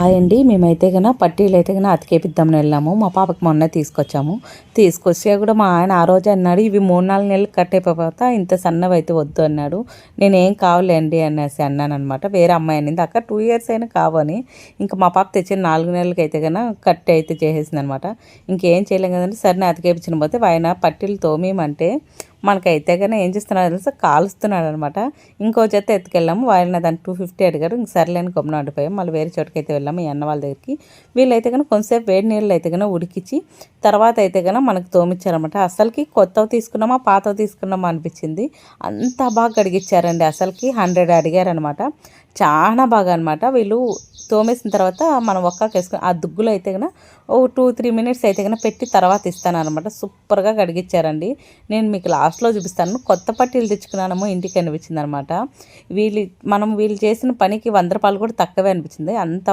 Hi అండి. మేమైతే కన్నా పట్టీలు అయితే కన్నా అతికేపిద్దామని వెళ్ళాము. మా పాపకి మొన్న తీసుకొచ్చాము. తీసుకొచ్చా కూడా మా ఆయన ఆ రోజు అన్నాడు ఇవి మూడు నాలుగు నెలలు కట్ అయిపోతా ఇంత సన్నవి అయితే వద్దు అన్నాడు. నేనేం కావాలండి అనేసి అన్నాను అనమాట వేరే అమ్మాయి అనింది అక్క టూ ఇయర్స్ అయినా కావని ఇంకా మా పాప తెచ్చిన నాలుగు నెలలకి అయితే కన్నా కట్ అయితే చేసేసింది అనమాట ఇంకేం చేయలేం కదండి. సరే అతికేపించిన పోతే ఆయన పట్టీలు తోమేమంటే మనకైతే కానీ ఏం చేస్తున్నాడు తెలుసా? కాలుస్తున్నాడు అనమాట ఇంకో చేత ఎత్తుకెళ్ళాము. వాళ్ళని దాన్ని టూ ఫిఫ్టీ అడిగారు. ఇంక సర్లేని గమ్మున అడిపోయాం మళ్ళీ వేరే చోటుకైతే వెళ్ళాము. ఈ అన్న వాళ్ళ దగ్గరికి. వీళ్ళైతే కానీ కొంతసేపు వేడి నీళ్ళు అయితే కానీ ఉడికించి తర్వాత అయితే కానీ మనకు తోమిచ్చారనమాట. అసలుకి కొత్తవి తీసుకున్నామా పాతవి తీసుకున్నామా అనిపించింది. అంత బాగా కడిగిచ్చారండి. అసలుకి హండ్రెడ్ అడిగారనమాట. చాలా బాగా అనమాట. వీళ్ళు తోమేసిన తర్వాత మనం ఒక్కకి వేసుకుని ఆ దుగ్గులో అయితే కనుక ఓ టూ త్రీ మినిట్స్ అయితే కనుక పెట్టి తర్వాత ఇస్తాను అనమాట సూపర్గా కడిగిచ్చారండి. నేను మీకు లాస్ట్లో చూపిస్తాను. కొత్త పట్టీలు తెచ్చుకున్నాము ఇంటికి అనిపించింది అనమాట వీళ్ళు మనం వీళ్ళు చేసిన పనికి వంద రూపాయలు కూడా తక్కువే అనిపించింది. అంత